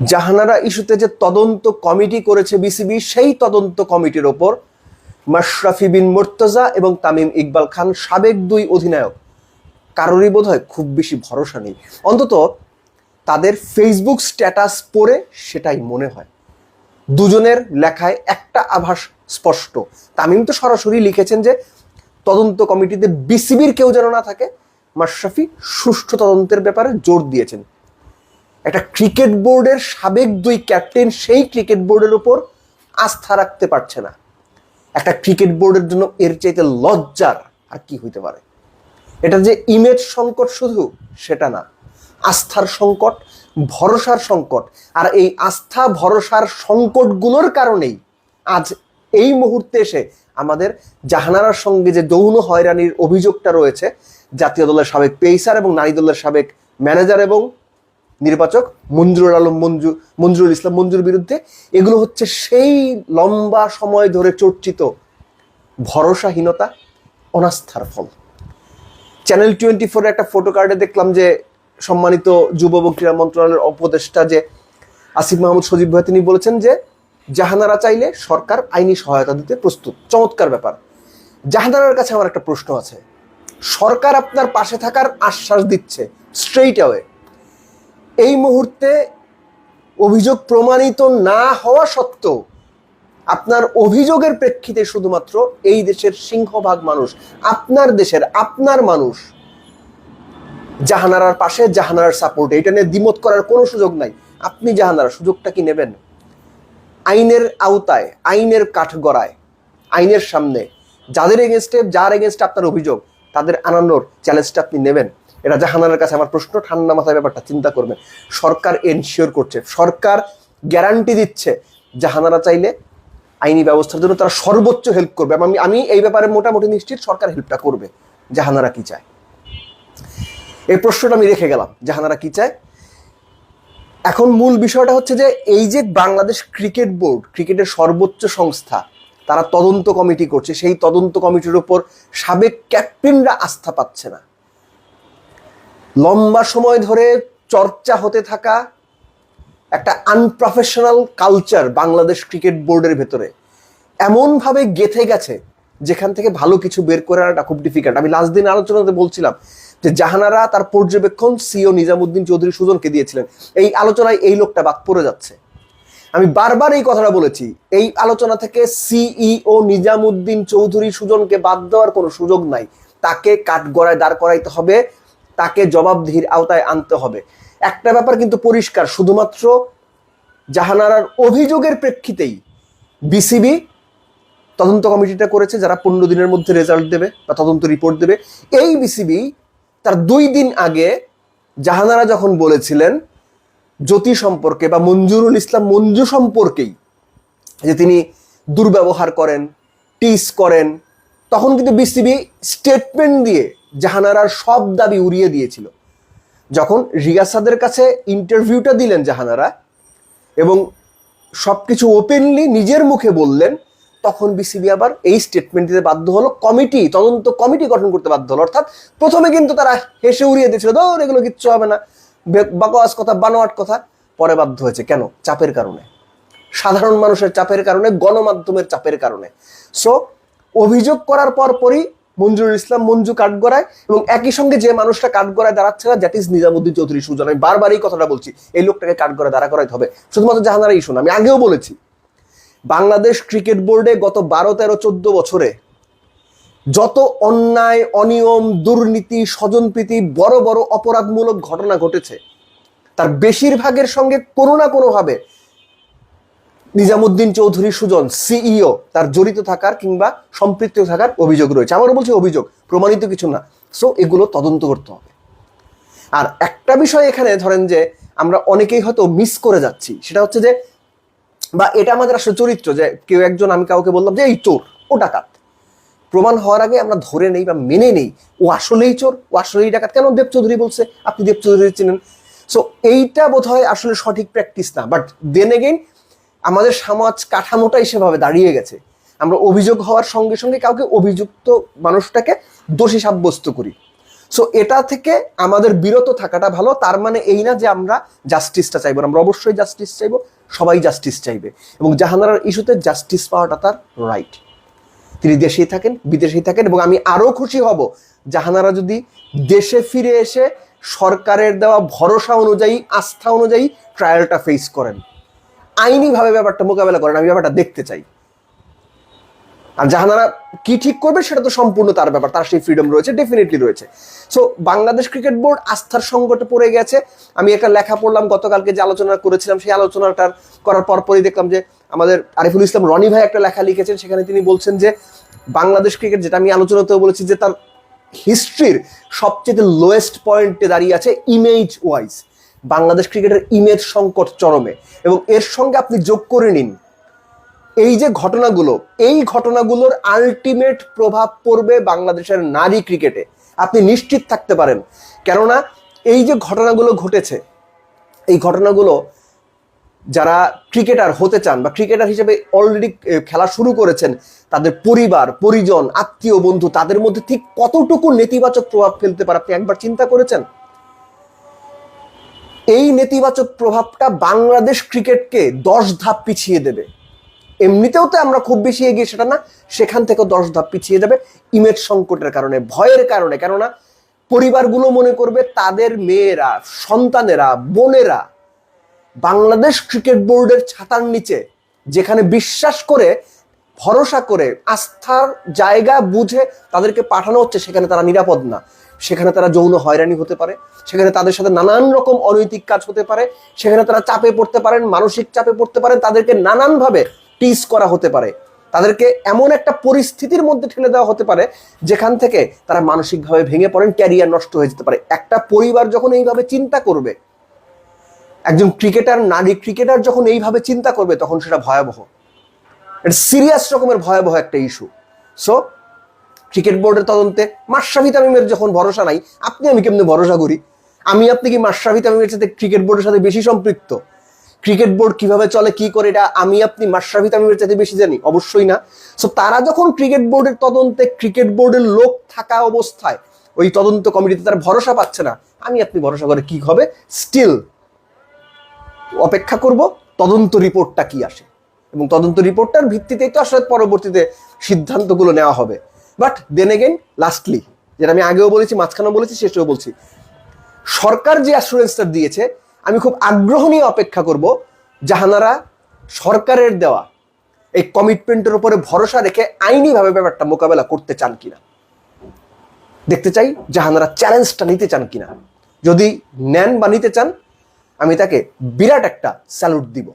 জাহানারা ইস্যুতে যে তদন্ত কমিটি করেছে বিসিবি, সেই তদন্ত কমিটির ওপর মাশরাফি বিন মুর্তজা এবং তামিম ইকবাল খান সাবেক দুই অধিনায়ক, কারোরই বোধ হয় খুব বেশি ভরসা নেই। অন্তত তাদের ফেসবুক স্ট্যাটাস পড়ে সেটাই মনে হয়। দুজনের লেখায় একটা আভাস স্পষ্ট। তামিম তো সরাসরি লিখেছেন যে তদন্ত কমিটিতে বিসিবির কেউ যেন না থাকে, মাশরাফি সুষ্ঠু তদন্তের ব্যাপারে জোর দিয়েছেন। একটা ক্রিকেট বোর্ডের সাবেক দুই ক্যাপ্টেন সেই ক্রিকেট বোর্ডের উপর আস্থা রাখতে পারছে না। একটা ক্রিকেট বোর্ডের জন্য এর চাইতে লজ্জার আর কি হইতে পারে? এটা যে ইমেজ সংকট শুধু, সেটা না। আস্থার সংকট, ভরসার সংকট, আর এই আস্থা, ভরসার সংকটগুলোর কারণেই আজ এই মুহূর্তে এসে আমাদের জাহানারার সঙ্গে যে যৌন হয়রানির অভিযোগটা রয়েছে, জাতীয় দলের সাবেক পেইসার এবং নারী দলের সাবেক ম্যানেজার এবং নির্বাচক মঞ্জুরুল আলম, মঞ্জু, মঞ্জুরুল ইসলাম মঞ্জুর বিরুদ্ধে, এগুলো হচ্ছে সেই লম্বা সময় ধরে চর্চিত ভরসাহীনতা, অনাস্থার ফল। চ্যানেল টোয়েন্টি ফোরের একটা ফটো কার্ডে দেখলাম যে সম্মানিত যুব এবং ক্রীড়া মন্ত্রণালয়ের উপদেষ্টা যে আসিফ মাহমুদ সজীব ভাই, তিনি বলেছেন যে জাহানারা চাইলে সরকার আইনি সহায়তা দিতে প্রস্তুত। চমৎকার ব্যাপার। জাহানারার কাছে আমার একটা প্রশ্ন আছে। সরকার আপনার পাশে থাকার আশ্বাস দিচ্ছে স্ট্রেইট অ্যাওয়ে এই মুহূর্তে অভিযোগ প্রমাণিত না হওয়া সত্ত্বেও আপনার অভিযোগের প্রেক্ষিতে শুধুমাত্র এই দেশের সিংহভাগ মানুষ, আপনার দেশের আপনার মানুষ জাহানারার পাশে জাহানারার সাপোর্টে এটা নিয়ে দ্বিমত করার কোনো সুযোগ নাই। আপনি জাহানারার সুযোগটা কি নেবেন? আইনের আওতায়, আইনের কাঠগড়ায়, আইনের সামনে, যাদের এগেনস্টে যার এগেনস্টে আপনার অভিযোগ, তাদের আনানোর চ্যালেঞ্জটা আপনি নেবেন। এটা জাহানারের কাছে আমার প্রশ্ন, ঠান্ডা মাথায় ব্যাপারটা চিন্তা করবেন। সরকার এনশিওর করছে, সরকার গ্যারান্টি দিচ্ছে জাহানারা চাইলে আইনি ব্যবস্থার জন্য তারা সর্বোচ্চ হেল্প করবে। আমি আমি এই ব্যাপারে মোটামুটি নিশ্চিত সরকার হেল্পটা করবে, জাহানারা কি চায়। এই প্রশ্নটা আমি রেখে গেলাম, জাহানারা কি চায়। এখন মূল বিষয়টা হচ্ছে যে, এই যে বাংলাদেশ ক্রিকেট বোর্ড, ক্রিকেটের সর্বোচ্চ সংস্থা, তারা তদন্ত কমিটি করছে। সেই তদন্ত কমিটির উপর সাবেক ক্যাপ্টেনরা আস্থা পাচ্ছে না। লম্বা সময় ধরে চর্চা হতে থাকা একটা আনপ্রফেশনাল কালচার বাংলাদেশ ক্রিকেট বোর্ডের ভেতরে। এমনভাবে গেথে গেছে যেখান থেকে ভালো কিছু বের করে আনাটা খুব ডিফিকাল্ট আমি লাস্ট দিন আলোচনাতে বলছিলাম যে জাহানারা তার পর্যবেক্ষণ সিও নিজামুদ্দিন চৌধুরী সুজনকে দিয়েছিলেন। এই আলোচনায় এই লোকটা বাদ পড়ে যাচ্ছে। আমি বারবার এই কথাটা বলেছি, এই আলোচনা থেকে সিইও নিজামুদ্দিন চৌধুরী সুজনকে বাদ দেওয়ার কোনো সুযোগ নাই। তাকে কাঠগড়ায় দাঁড় করাইতে হবে তাকে জবাবদিহির আওতায় আনতে হবে। একটা ব্যাপার কিন্তু পরিষ্কার, শুধুমাত্র জাহানারার অভিযোগের প্রেক্ষিতেই বিসিবি তদন্ত কমিটিটা করেছে, যারা পনেরো দিনের মধ্যে রেজাল্ট দেবে বা তদন্ত রিপোর্ট দেবে। এই বিসিবি তার দুই দিন আগে জাহানারা যখন বলেছিলেন জ্যোতি সম্পর্কে বা মঞ্জুরুল ইসলাম মঞ্জু সম্পর্কেই যে তিনি দুর্ব্যবহার করেন টিস করেন, তখন কিন্তু বিসিবি স্টেটমেন্ট দিয়ে জাহানারার সব দাবি উড়িয়ে দিয়েছিল। যখন রিয়াসাদের কাছে ইন্টারভিউটা দিলেন জাহানারা এবং সব কিছু ওপেনলি নিজের মুখে বললেন, তখন বিসিবি আবার এই স্টেটমেন্ট দিতে বাধ্য হলো। কমিটি, তদন্ত কমিটি গঠন করতে বাধ্য হলো। অর্থাৎ প্রথমে কিন্তু তারা হেসে উড়িয়ে দিয়েছিল, ধর, এগুলো কিচ্ছু হবে না। বাকোয়াস কথা, বানোয়াট কথা। পরে বাধ্য হয়েছে। কেন? চাপের কারণে। সাধারণ মানুষের চাপের কারণে, গণমাধ্যমের চাপের কারণে। সো অভিযোগ করার পর পরই মঞ্জুরুল ইসলাম, মঞ্জু কাঠগড়ায় এবং একই সঙ্গে যে মানুষটা কাঠগড়ায় দাঁড়াচ্ছে না দ্যাট ইজ নিজামুদ্দিন চৌধুরী, সুজন। আমি বারবার এই কথাটা বলছি, এই লোকটাকে কাঠগড়ায় দাঁড়া করাইতে হবে। শুধুমাত্র জাহানারা ইস্যু না আমি আগেও বলেছি, বাংলাদেশ ক্রিকেট বোর্ডে গত বারো, তেরো, চোদ্দ বছরে যত অন্যায়, অনিয়ম, দুর্নীতি, স্বজনপ্রীতি, বড় বড় অপরাধমূলক ঘটনা ঘটেছে, তার বেশিরভাগের সঙ্গে কোনো না কোনোভাবে নিজামুদ্দিন চৌধুরী সুজন সিইও তার জড়িত থাকার কিংবা সম্পৃক্ত থাকার অভিযোগ রয়েছে। আমারও বলছি অভিযোগ, প্রমাণিত কিছু না। সো এগুলো তদন্ত করতে হবে। আর একটা বিষয় এখানে ধরেন যে, আমরা অনেকেই হয়তো মিস করে যাচ্ছি। সেটা হচ্ছে যে, বা এটা আমাদের আসলে চরিত্র যে, কেউ একজন, আমি কাউকে বললাম যে, এই চোর, ও ডাকাত। প্রমাণ হওয়ার আগে আমরা ধরে নেই বা মেনে নেই, ও আসলেই চোর, ও আসলেই ডাকাত। কেন দেব চৌধুরী বলছে? আপনি দেব চৌধুরী চিনেন। সো এইটা বোধ হয় আসলে সঠিক প্র্যাকটিস না। বাট দেন এগেইন আমাদের সমাজ কাঠামোটাই সেভাবে দাঁড়িয়ে গেছে। আমরা অভিযোগ হওয়ার সঙ্গে সঙ্গে কাউকে অভিযুক্ত মানুষটাকে দোষী সাব্যস্ত করি। সো এটা থেকে আমাদের বিরত থাকাটা ভালো। তার মানে এই না যে আমরা জাস্টিসটা চাইব। আমরা অবশ্যই জাস্টিস চাইব। সবাই জাস্টিস চাইবে। এবং জাহানারার ইস্যুতে জাস্টিস পাওয়াটা তার রাইট তিনি দেশেই থাকেন, বিদেশেই থাকেন এবং আমি আরও খুশি হব, জাহানারা যদি দেশে ফিরে এসে সরকারের দেওয়া ভরসা অনুযায়ী, আস্থা অনুযায়ী ট্রায়ালটা ফেস করেন। আইনিভাবে ব্যাপারটা মোকাবেলা করেন, আমি ব্যাপারটা দেখতে চাই। আর জাহানারা কি ঠিক করবে সেটা তো সম্পূর্ণ তার ব্যাপার, তার সেই ফ্রিডম রয়েছে ডেফিনেটলি রয়েছে। সো বাংলাদেশ ক্রিকেট বোর্ড আস্থার সংকটে পড়ে গেছে। আমি একটা লেখা পড়লাম গতকালকে যে আলোচনা করেছিলাম, সেই আলোচনাটার করার পরপরই দেখলাম যে আমাদের আরিফুল ইসলাম রনি ভাই একটা লেখা লিখেছেন, সেখানে তিনি বলছেন যে বাংলাদেশ ক্রিকেট যেটা আমি আলোচনাতেও বলেছি যে তার হিস্ট্রির সবচেয়ে লোয়েস্ট পয়েন্টে দাঁড়িয়ে আছে ইমেজ ওয়াইজ বাংলাদেশ ক্রিকেটের ইমেজ সংকট চরমে এবং এর সঙ্গে আপনি যোগ করে নিন। এই যে ঘটনাগুলো, এই ঘটনাগুলোর আলটিমেট প্রভাব পড়বে বাংলাদেশের নারী ক্রিকেটে। আপনি নিশ্চিত থাকতে পারেন। কেননা এই যে ঘটনাগুলো ঘটেছে, এই ঘটনাগুলো যারা ক্রিকেটার হতে চান বা ক্রিকেটার হিসেবে অলরেডি খেলা শুরু করেছেন, তাদের পরিবার, পরিজন, আত্মীয়, বন্ধু, তাদের মধ্যে ঠিক কতটুকু নেতিবাচক প্রভাব ফেলতে পারে আপনি একবার চিন্তা করেছেন? এই নেতিবাচক প্রভাবটা বাংলাদেশ ক্রিকেটকে দশ ধাপ পিছিয়ে দেবে। এমনিতেও তো আমরা খুব বেশি এগিয়ে, সেটা না, সেখান থেকেও দশ ধাপ পিছিয়ে যাবে ইমেজ সংকটের কারণে, ভয়ের কারণে। কেননা, পরিবারগুলো মনে করবে তাদের মেয়েরা, সন্তানেরা, বোনেরা বাংলাদেশ ক্রিকেট বোর্ডের ছাতার নিচে, যেখানে বিশ্বাস করে, ভরসা করে, আস্থার জায়গা বুঝে তাদেরকে পাঠানো হচ্ছে, সেখানে তারা নিরাপদ না। সেখানে তারা যৌন হয়রানি হতে পারে, সেখানে তাদের সাথে নানান রকম অনৈতিক কাজ হতে পারে, সেখানে তারা চাপে পড়তে পারেন, মানসিক চাপে পড়তে পারেন, তাদেরকে নানানভাবে টিস করা হতে পারে। তাদেরকে এমন একটা পরিস্থিতির মধ্যে ঠেলে দেওয়া হতে পারে, যেখান থেকে তারা মানসিকভাবে ভেঙে পড়েন ক্যারিয়ার নষ্ট হয়ে যেতে পারে। একটা পরিবার যখন এইভাবে চিন্তা করবে, একজন ক্রিকেটার নারী ক্রিকেটার যখন এইভাবে চিন্তা করবে, তখন সেটা ভয়াবহ। এটা সিরিয়াস রকমের ভয়াবহ একটা ইস্যু সো ক্রিকেট বোর্ডের তদন্তে মাশরাফি তামিমের যখন ভরসা নাই, আপনি আমি কেমনে ভরসা করি? আমি আপনি কি মাশরাফি তামিমের সাথে ক্রিকেট বোর্ডের সাথে বেশি সম্পৃক্ত? ক্রিকেট বোর্ড কীভাবে চলে, কি করে, এটা আমি আপনি মাশরাফি তামিমের চাইতে বেশি জানি? অবশ্যই না। সো তারা যখন ক্রিকেট বোর্ডের তদন্তে ক্রিকেট বোর্ডের লোক থাকা অবস্থায় ওই তদন্ত কমিটিতে তারা ভরসা পাচ্ছে না, আমি আপনি ভরসা করে কি হবে? স্টিল অপেক্ষা করব তদন্ত রিপোর্টটা কি আসে। এবং তদন্ত রিপোর্টটার ভিত্তিতেই তো আসলে পরবর্তীতে সিদ্ধান্তগুলো নেওয়া হবে। বাট দেন এগেন লাস্টলি যেটা আমি আগেও বলেছি, মাঝখানেও বলেছি, শেষেও বলছি। সরকার যে অ্যাসুরেন্সটা দিয়েছে, আমি খুব আগ্রহ নিয়ে অপেক্ষা করব জাহানারা সরকারের দেওয়া এই কমিটমেন্টের উপরে ভরসা রেখে আইনিভাবে ব্যাপারটা মোকাবেলা করতে চান কিনা। দেখতে চাই জাহানারা চ্যালেঞ্জটা নিতে চান কিনা। যদি নেন বা নিতে চান, আমি তাকে বিরাট একটা স্যালুট দিব।